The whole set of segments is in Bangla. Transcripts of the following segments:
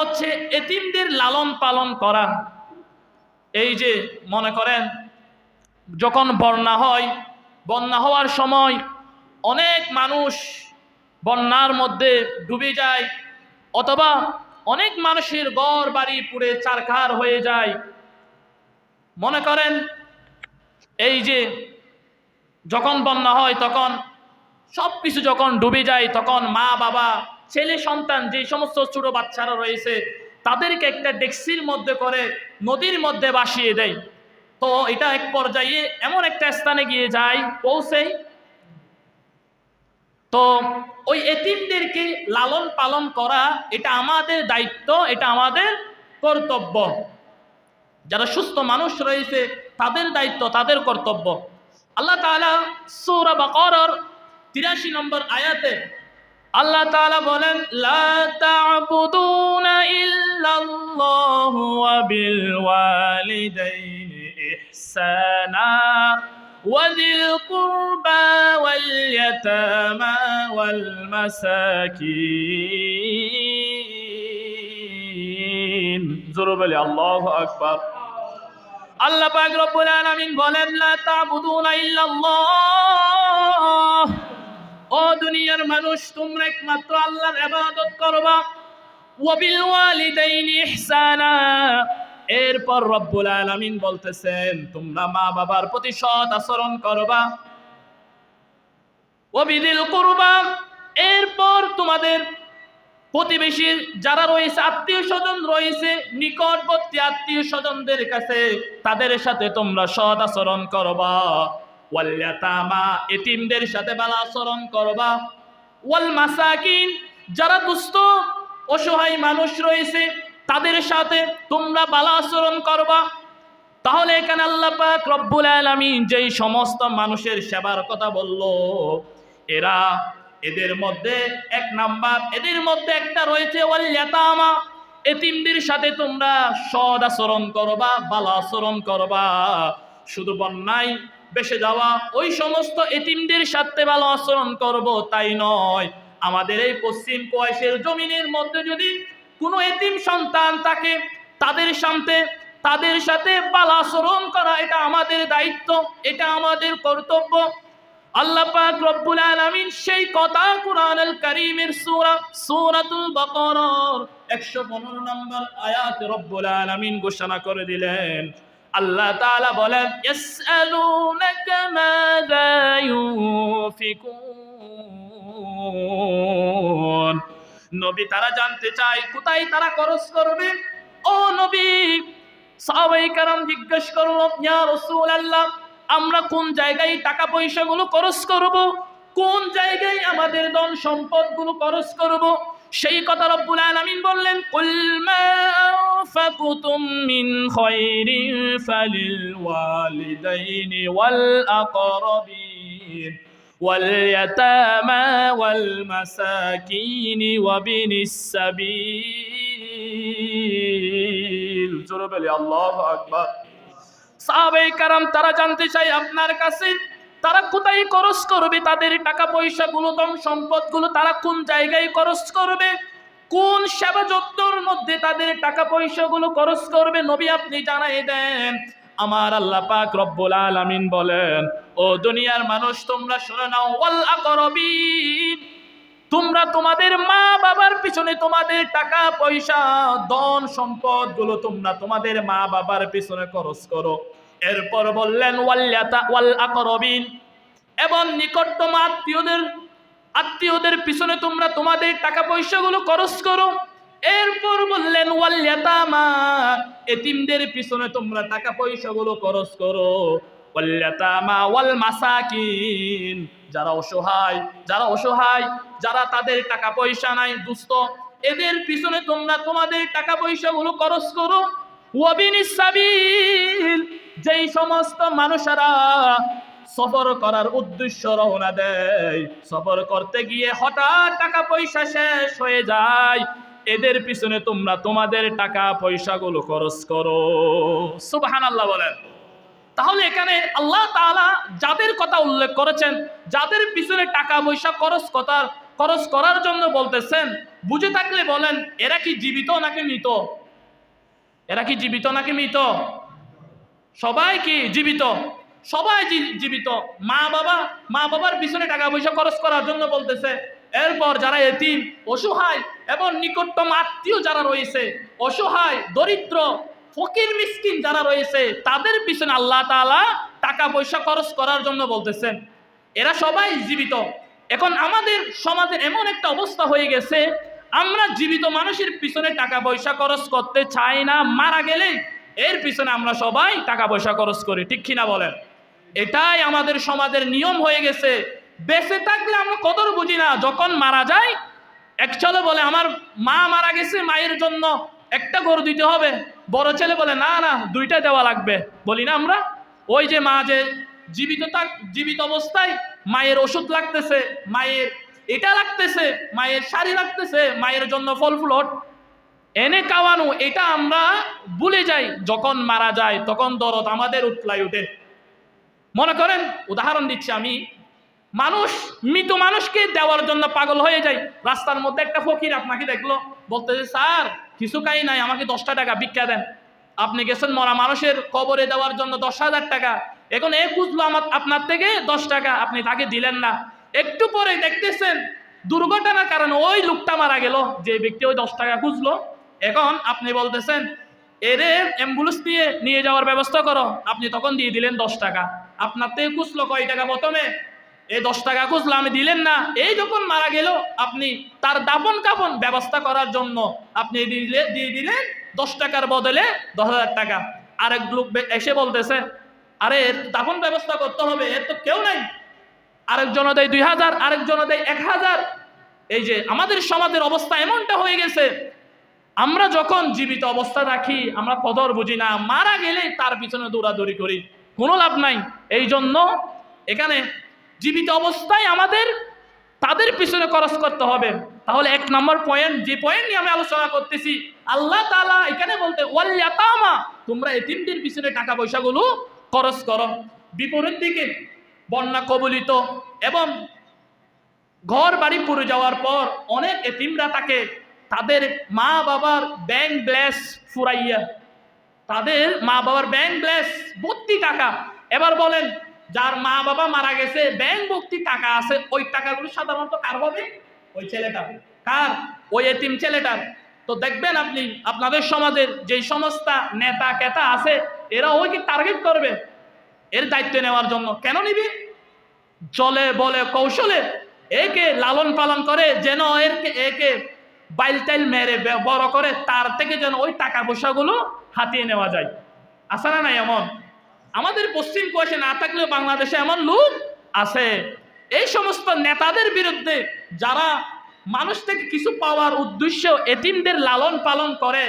হচ্ছে এতিমদের লালন পালন করা। এই যে মনে করেন, যখন বন্যা হয়, বন্যা হওয়ার সময় অনেক মানুষ বন্যার মধ্যে ডুবে যায়, অথবা অনেক মানুষের ঘর, বাড়ি পুড়ে চারখার হয়ে যায়। মনে করেন, এই যে যখন বন্যা হয়, তখন সব কিছু যখন ডুবে যায়, তখন মা বাবা ছেলে সন্তান, যে সমস্ত ছোট বাচ্চারা রয়েছে, তাদেরকে একটা ডেক্সির মধ্যে করে নদীর মধ্যে ভাসিয়ে দেয়। তো এটা এক পর্যায়ে এমন একটা স্থানে গিয়ে যায়, পৌঁছে। তো ওই এতিমদেরকে লালন পালন করা এটা আমাদের দায়িত্ব, এটা আমাদের কর্তব্য। যারা সুস্থ মানুষ রয়েছে, তাদের দায়িত্ব, তাদের কর্তব্য। আল্লাহ তাআলা সূরা বাকারার 83 নম্বর আয়াতে আল্লাহ তাআলা বলেন লা তা'বুদুনা ইল্লাল্লাহ ওয়া বিল ওয়ালিদাইনি ইহসানা وذي القربى واليتامى والمساكين জোরে الله أكبر আল্লাহ পাক রব্বুল আলামিন বলেন লা তা'বুদুনা ইল্লাল্লাহ ও দুনিয়ার মানুষ, তোমরা একমাত্র আল্লাহর ইবাদত করবা। ওয়া বিল ওয়ালিদাইনি ইহসানা। এরপর রব্বুল আলামিন বলতেছেন, তোমরা মা বাবার প্রতি সৎ আচরণ করবা। ও বিদিল কুরবা। এরপর তোমাদের প্রতিবেশীর যারা রয়েছে আত্মীয় স্বজন রয়েছে, নিকটবর্তী আত্মীয় স্বজনদের কাছে তাদের সাথে তোমরা সৎ আচরণ করবা। ওয়াল্লাতামা এতিমদের সাথে ভালো আচরণ করবা। ওয়াল মাসাকিন যারা দুস্থ, অসহায় মানুষ রয়েছে, তাদের সাথে তোমরা ভালো আচরণ করবা। তাহলে এখানে আল্লাহ পাক রব্বুল আলামিন যেই সমস্ত মানুষের সেবার কথা বলল, এরা এদের মধ্যে এক নাম্বার, এদের মধ্যে একটা রয়েছে ওয়াল ইয়াতামা এতিমদের সাথে তোমরা সদ আচরণ করবা ভালো আচরণ করবা। শুধু বন্যায় বেসে যাওয়া, ওই সমস্ত এতিমদের সাথে ভালো আচরণ করব তাই নয়। আমাদের এই পশ্চিম কোয়াইশের জমিনের মধ্যে যদি কোনো এতিম সন্তান থাকে, তাদের সাথে তাদের সাথে ভালো আচরণ করা, এটা আমাদের দায়িত্ব, এটা আমাদের কর্তব্য। আল্লাহ পাক সেই কথা কুরআনুল কারীমের সূরা, সূরাতুল বাকারার 115 নম্বর আয়াত রব্বুল আলামিন ঘোষণা করে দিলেন। আল্লাহ তাআলা বলেন নবী তারা জানতে চায়, কোথায় তারা খরচ করবে? ও নবী, সাহাবাই কারাম জিজ্ঞেস করল, ইয়া রাসূলুল্লাহ, আমরা কোন জায়গায় টাকা পয়সাগুলো খরচ করব? কোন জায়গায় আমাদের ধন সম্পদগুলো খরচ করব? সেই কথা রব্বুল আলামিন বললেন, কুল মা আনফাকুতুম মিন খায়রিন ফালিল ওয়ালিদাইনি ওয়াল আকরাবিন واليتامى والمساكين وابن السبيل জোরে বলি আল্লাহু আকবার সাহাবে কারাম তারা জানতে চাই আপনার কাছে তারা কোথায় খরচ করবে তাদের টাকা পয়সা গুলো দম সম্পদ গুলো তারা কোন জায়গায় খরচ করবে কোন সেবা যত্নর মধ্যে তাদের টাকা পয়সা গুলো খরচ করবে নবী আপনি জানাই দেন। আমার আল্লাহ পাক রব্বুল আলামিন বলেন, ও দুনিয়ার মানুষ, তোমরা শুনে নাও, ওয়াল আকরাবিন। তোমরা তোমাদের মা বাবার পিছনে তোমাদের টাকা, পয়সা, ধন সম্পদগুলো তোমরা তোমাদের মা বাবার পিছনে খরচ করো। এরপর বললেন ওয়াল আকরবিন। এবং নিকটতম আত্মীয়দের আত্মীয়দের পিছনে তোমরা তোমাদের টাকা পয়সাগুলো খরচ করো। এরপর বললেন ওয়াল্লাতামা এতিমদের পিছনে তোমরা টাকা পয়সাগুলো খরচ করো। যারা অসহায় যারা অসহায়, যারা তাদের টাকা পয়সা নাই, দুস্থ, এদের পিছনে তোমরা তোমাদের টাকা পয়সাগুলো খরচ করো। ওয়াবিনিস সাবিল। যেই সমস্ত মানুষেরা সফর করার উদ্দেশ্য রওনা দেয়। সফর করতে গিয়ে হঠাৎ টাকা পয়সা শেষ হয়ে যায়। এদের পিছনে তোমরা তোমাদের টাকা পয়সাগুলো খরচ করো। সুবহানাল্লাহ বলেন। তাহলে এখানে আল্লাহ তাআলা যাদের কথা উল্লেখ করেছেন, যাদের পিছনে টাকা পয়সা খরচ কথার খরচ করার জন্য বলতেছেন, বুঝে থাকলে বলেন, এরা কি জীবিত নাকি মৃত? এরা কি জীবিত নাকি মৃত? সবাই কি জীবিত? সবাই জীবিত। মা বাবা, মা বাবার পিছনে টাকা পয়সা খরচ করার জন্য বলতেছে। এরপর যারা এতিম, অসহায় এবং নিকটতম আত্মীয় যারা রয়েছে, অসহায়, দরিদ্র, ফকির, মিসকিন যারা রয়েছে, তাদের পিছনে আল্লাহ তাআলা টাকা পয়সা খরচ করার জন্য বলতেছেন। এরা সবাই জীবিত। এখন আমাদের সমাজের এমন একটা অবস্থা হয়ে গেছে, আমরা জীবিত মানুষের পিছনে টাকা পয়সা খরচ করতে চাই না, মারা গেলে এর পিছনে আমরা সবাই টাকা পয়সা খরচ করি। ঠিক কিনা বলেন? এটাই আমাদের সমাজের নিয়ম হয়ে গেছে। বেঁচে থাকলে আমরা কদর বুঝি না, যখন মারা যায় একচলে বলে, আমার মা মারা গেছে, মায়ের জন্য একটা গরু দিতে হবে। বড় ছেলে বলে, না না, দুইটা দেওয়া লাগবে। বলি না আমরা? ওই যে মা যে জীবিত থাক, জীবিত অবস্থায় মায়ের ওষুধ লাগতেছে, মায়ের এটা লাগতেছে, মায়ের শাড়ি লাগতেছে, মায়ের জন্য ফল ফুলট এনে খাওয়ানো, এটা আমরা ভুলে যাই, যখন মারা যায়, তখন দরদ আমাদের উতলাই উঠে মনে করেন, উদাহরণ দিচ্ছি আমি, মানুষ, মৃত মানুষকে দেওয়ার জন্য পাগল হয়ে যায়। রাস্তার মধ্যে একটা ফকির আপনাকে দেখল বলতেছে স্যার, কিছু কাই নাই, আমাকে দশটা টাকা ভিক্ষা দেন। আপনি গেছেন মরা মানুষের কবরে দেওয়ার জন্য দশ হাজার টাকা। এখন এ খুঁজলো আমার, আপনার থেকে দশ টাকা, আপনি তাকে দিলেন না। একটু পরে দেখতেছেন, দুর্ঘটনার কারণে ওই লোকটা মারা গেল। যে ব্যক্তি ওই দশ টাকা খুঁজলো এখন আপনি বলতেছেন, এরে অ্যাম্বুলেন্স দিয়ে নিয়ে যাওয়ার ব্যবস্থা করো। আপনি তখন দিয়ে দিলেন দশ টাকা। আপনার থেকে খুঁজলো কয় টাকা প্রথমে? এই দশ টাকা খুঁজলো আমি দিলেন না। এই যখন মারা গেল, আপনি তার দাপন কাপন ব্যবস্থা করার জন্য আপনি দিলে দিয়ে দিলেন দশ টাকার বদলে দশ হাজার টাকা। আরেক লোক এসে বলতেছে, আরে, এর দাপন ব্যবস্থা করতে হবে, এর তো কেউ নাই। আরেকজন দেয় দুই হাজার আরেকজন দেয় এক হাজার। এই যে আমাদের সমাজের অবস্থা এমনটা হয়ে গেছে, আমরা যখন জীবিত অবস্থা রাখি, আমরা কদর বুঝি না, মারা গেলে তার পিছনে দৌড়াদৌড়ি করি। কোনো লাভ নাই। এই জন্য এখানে জীবিত অবস্থায় আমাদের তাদের পিছনে খরচ করতে হবে। তাহলে এক নম্বর পয়েন্ট যে পয়েন্ট নিয়ে আমি আলোচনা করতেছি, আল্লাহ তালা এখানে বলতে, ওয়াল ইয়াতামা তোমরা এতিমদের পিছনে টাকা পয়সাগুলো খরচ করো। বিপরীত দিকে বন্যা কবলিত এবং ঘর বাড়ি পুড়ে যাওয়ার পর অনেক এতিমরা তাকে তাদের মা বাবার ব্যাংক ব্যালেন্স ফুরাইয়া তাদের মা বাবার ব্যাংক ব্যালেন্স ভর্তি টাকা। এবার বলেন, যার মা বাবা মারা গেছে ব্যাংক ভর্তি টাকা আছে, ওই টাকাগুলো সাধারণত কার হবে ওই ছেলেটা কার? ওই এতিম ছেলেটার। তো দেখবেন আপনি, আপনাদের সমাজের যেই সমস্ত নেতা কেতা আছে, এরা ওইকে টার্গেট করবে? এর দায়িত্ব নেওয়ার জন্য। কেন নিবি? চলে বলে কৌশলে। একে লালন পালন করে, যেন এর একে বাইল টাইল মেরে বড় করে তার থেকে যেন ওই টাকা পয়সাগুলো হাতিয়ে নেওয়া যায়। আছে না নাই এমন? আমাদের পশ্চিম কোষে না থাকলেও বাংলাদেশে এমন লোক আছে। এই সমস্ত নেতাদের বিরুদ্ধে যারা মানুষ থেকে কিছু পাওয়ার উদ্দেশ্য এতিমদের লালন পালন করে,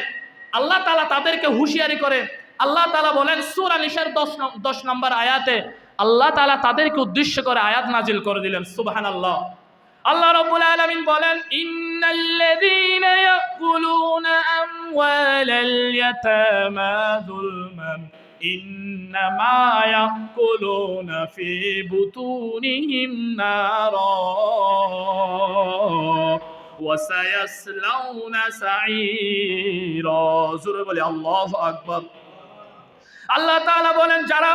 আল্লাহ তালা তাদেরকে হুঁশিয়ারি করে। আল্লাহ তালা বলেন, সুর আনিসের দশ দশ নম্বর আয়াতে আল্লাহ তালা তাদেরকে উদ্দেশ্য করে আয়াত নাজিল করে দিলেন। সুবাহান আল্লাহ আল্লাহ রব্বুল আলামিন বলেন ইন্নাল্লাযীনা ইয়াকুলুনা আমওয়ালাল ইয়াতামা যুলমান ইন্নামা ইয়াকুলুনা ফি বুতুনিহিম নারা وسيصلون سعيرا জোরে বলে আল্লাহু আকবার আল্লাহ তাআলা বলেন যারা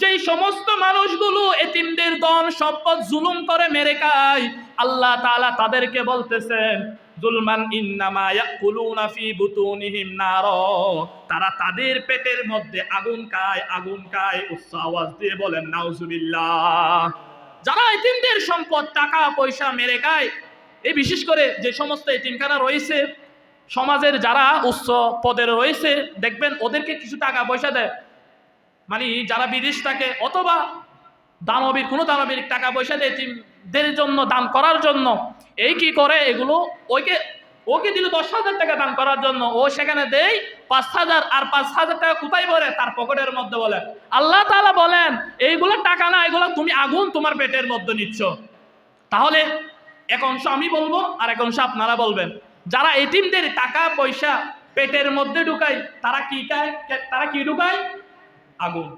যেই সমস্ত মানুষগুলো এতিমদের ধন, সম্পদ জুলুম করে মেরে খায়, আল্লাহ তাআলা তাদেরকে বলতেছেন, জুলমান ইন্নামা ইয়াকুলুনা ফি বুতুনিহিম নার। তারা তাদের পেটের মধ্যে আগুন খায় আগুন খায়, উচ্চ আওয়াজ দিয়ে বলেন, নাউজুবিল্লাহ। যারা এতিমদের সম্পদ, টাকা, পয়সা মেরে খায় এই বিশেষ করে যে সমস্ত এতিমখানা রয়েছে সমাজের যারা উচ্চ পদে রয়েছে, দেখবেন ওদেরকে কিছু টাকা পয়সা দেয়। মানে যারা বিদেশ থাকে, অথবা দানবীর, কোনো দানবীর টাকা পয়সা দেয় এতিমদের জন্য দান করার জন্য, এই কি করে এগুলো? ওইকে, ওকে দিল দশ হাজার টাকা দান করার জন্য, ও সেখানে দেয় পাঁচ হাজার, আর পাঁচ হাজার টাকা কোথায় বলে তার পকেটের মধ্যে বলে। আল্লাহ তাআলা বলেন, এইগুলো টাকা না, এগুলো তুমি আগুন তোমার পেটের মধ্যে নিচ্ছ। তাহলে, এক অংশ আমি বলব আর এক অংশ আপনারা বলবেন। যারা এটিমদের টাকা, পয়সা পেটের মধ্যে ঢুকায়, তারা কি খায়? তারা কি ঢুকায়? আগুন।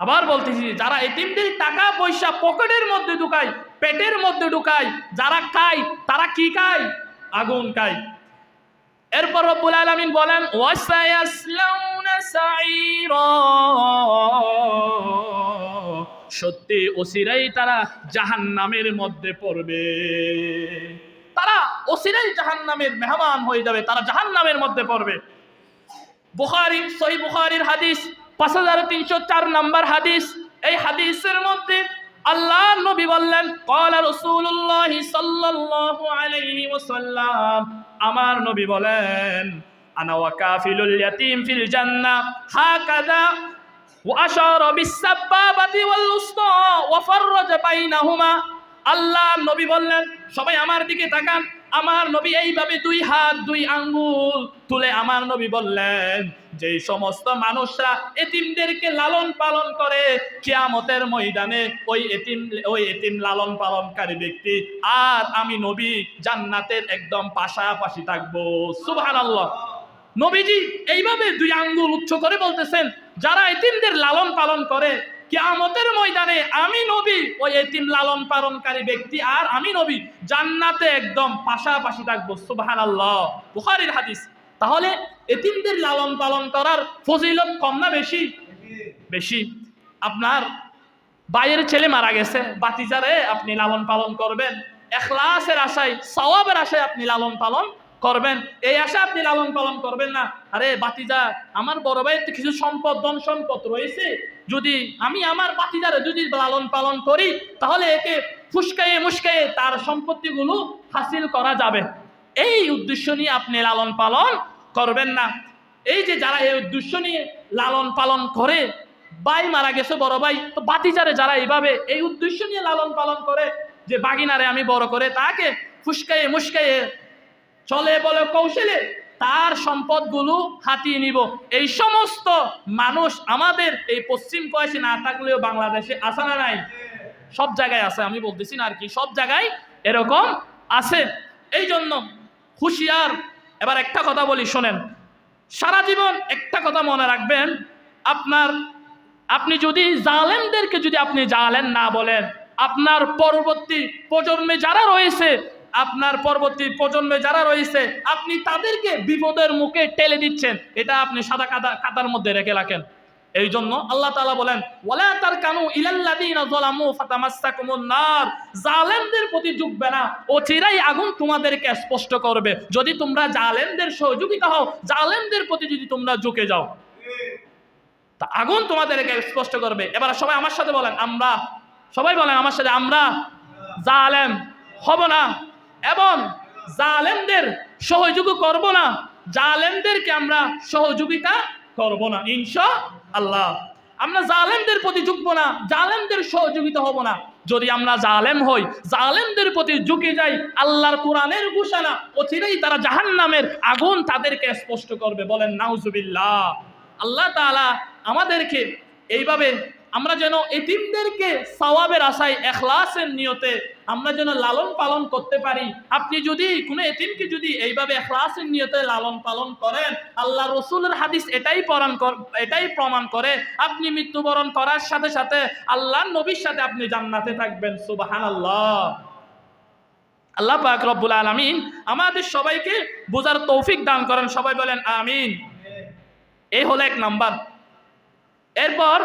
আবার বলতেছি, যারা এটিমদের টাকা, পয়সা পকেটের মধ্যে ঢুকায়, পেটের মধ্যে ঢুকায়, যারা খায়, তারা কি খায়? আগুন খায়। এরপর রব্বুল আলামিন বলেন সত্যি ওসিরাই তারা জাহান্নামের মধ্যে পড়বে। তারা অসিরেই জাহান নামের মেহমান হয়ে যাবে, তারা জাহান নামের মধ্যে পড়বে। বুখারি, সহি বুখারির হাদিস, পাঁচ হাজার তিনশো চার নম্বর হাদিস। এই হাদিসের মধ্যে আল্লাহ নবী বললেন কলা রসুল্লাহ সাল্লাল্লাহু আলাইহি ওয়াসাল্লাম। আমার নবী বলেন, আনা ওয়া কাফিলুল ইয়াতিম ফিল জান্নাহ হাকাযা ওয়া আশারা বিস সাব্বাবাতি ওয়াল উসতা ওয়া আল্লাহ নবী বললেন, সবাই আমার দিকে তাকান। আমার নবী এইভাবে দুই হাত, দুই আঙ্গুল তুলে আমার নবী বললেন, যে সমস্ত মানুষরা এতিমদেরকে লালন পালন করে, কিয়ামতের ময়দানে ওই এতিম ওই এতিম লালন পালনকারী ব্যক্তি আর আমি নবী জান্নাতের একদম পাশাপাশি থাকব। সুবহানাল্লাহ। নবীজি এইভাবে দুই আঙ্গুল উচ্চ করে বলতেছেন, যারা এতিমদের লালন পালন করে কিয়ামতের ময়দানে আমি নবী ওই এতিম লালন পালনকারী ব্যক্তি, আর আমি নবী জান্নাতে একদম পাশাপাশি থাকব। সুবহান আল্লাহ বুখারির হাদিস। তাহলে এতিমদের লালন পালন করার ফজিলত কম না বেশি? বেশি। আপনার বাইয়ের ছেলে মারা গেছে বাতিজারে আপনি লালন পালন করবেন, এখলাসের আশায়, সওয়াবের আশায় আপনি লালন পালন করবেন। এই আশা আপনি লালন পালন করবেন না। আরে বাতিজা, আমার বড় ভাইয়ের তো কিছু সম্পদ, ধন সম্পদ রয়েছে। যদি আমি আমার বাতিজারে যদি লালন পালন করি, তাহলে একে ফুসকাইয়ে মুসকাইয়ে তার সম্পত্তিগুলো হাসিল করা যাবে। এই উদ্দেশ্য নিয়ে আপনি লালন পালন করবেন না। এই যে যারা এই উদ্দেশ্য নিয়ে লালন পালন করে ভাই মারা গেছে বড় ভাই, তো বাতিজারে যারা এইভাবে এই উদ্দেশ্য নিয়ে লালন পালন করে, যে বাগিনারে আমি বড় করে তাকে ফুসকাইয়ে মুসকাইয়ে চলে বলে কৌশলে তার সম্পদগুলো হাতিয়ে নিব। এই সমস্ত মানুষ আমাদের এই পশ্চিম কয়েসে না থাকলেও বাংলাদেশে আসে না নাই? সব জায়গায় আছে, আমি বলতেছি না আর কি, সব জায়গায় এরকম আছে। এই জন্য হুঁশিয়ার। এবার একটা কথা বলি, শোনেন। সারা জীবন একটা কথা মনে রাখবেন, আপনার, আপনি যদি জালেমদেরকে যদি আপনি জালেন না বলেন, আপনার পরবর্তী প্রজন্মে যারা রয়েছে আপনার পরবর্তী প্রজন্মে যারা রয়েছে, আপনি তাদেরকে বিপদের মুখে ঠেলে দিচ্ছেন। এটা আপনি সাদা কাদা কাতার মধ্যে রেখে রাখেন। এই জন্য আল্লাহ তাআলা বলেন তার কানু নার। জালেমদের প্রতি ঝুঁকবে না। অচিরাই আগুন তোমাদেরকে স্পষ্ট করবে। যদি তোমরা জালেমদের সহযোগিতা হও, জালেমদের প্রতি যদি তোমরা ঝুঁকে যাও, তা আগুন তোমাদেরকে স্পষ্ট করবে। এবার সবাই আমার সাথে বলেন, আমরা? সবাই বলেন, আমার সাথে আমরা? জালেম, হব না। এবং জালেমদের সহযোগী করব না, জালেমদেরকে আমরা সহযোগিতা করব না ইনশা আল্লাহ আমরা জালেমদের প্রতি ঝুঁকবো না, জালেমদের সহযোগিতা হব না। যদি আমরা জালেম হই, জালেমদের প্রতি ঝুঁকে যাই, আল্লাহর কোরআনের ঘোষণা, অচিরেই তারা জাহান্নামের আগুন তাদেরকে স্পষ্ট করবে। বলেন, নাউজুবিল্লাহ। আল্লাহ তাআলা আমাদেরকে এইভাবে আমরা যেন এতিমদেরকে সওয়াবের আশায়, এখলাসের নিয়তে আমরা যেন লালন পালন করতে পারি। আপনি যদি কোনো এতিমকে যদি এইভাবে এখলাসের নিয়তে লালন পালন করেন, আল্লাহ রসুলের হাদিস এটাই প্রমাণ কর- এটাই প্রমাণ করে। আপনি মৃত্যুবরণ করার সাথে সাথে আল্লাহ নবীর সাথে আপনি জান্নাতে থাকবেন। সুবাহান আল্লাহ আল্লাহ পাক রব্বুল আলমিন আমাদের সবাইকে বোঝার তৌফিক দান করেন। সবাই বলেন, আমিন। এই হলো এক নাম্বার। এরপর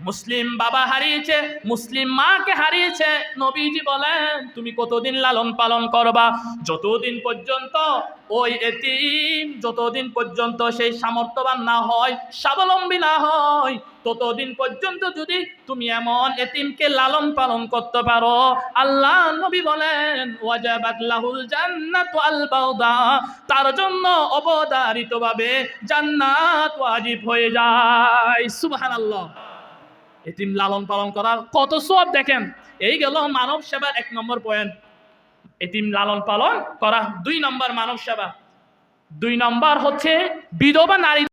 মুসলিম বাবা হারিয়েছে, মুসলিম মাকে হারিয়েছে। নবীজি বলেন, তুমি কতদিন লালন পালন করবা? যতদিন পর্যন্ত ওই এতিম, যতদিন পর্যন্ত সেই সামর্থ্যবান না হয়, স্বাবলম্বী না হয়, ততদিন পর্যন্ত যদি তুমি এমন এতিমকে লালন পালন করতে পারো। আল্লাহ নবী বলেন, ওয়াজাবাত লাহুল জান্নাত ওয়াল বাউদা। তার জন্য অবধারিতভাবে জান্নাত ওয়াজিব হয়ে যায়। সুবহানাল্লাহ। এতিম লালন পালন করার কত সব দেখেন। এই গেল মানব সেবার এক নম্বর পয়েন্ট এটিম লালন পালন করা দুই নম্বর মানব সেবা। দুই নম্বর হচ্ছে বিধবা নারী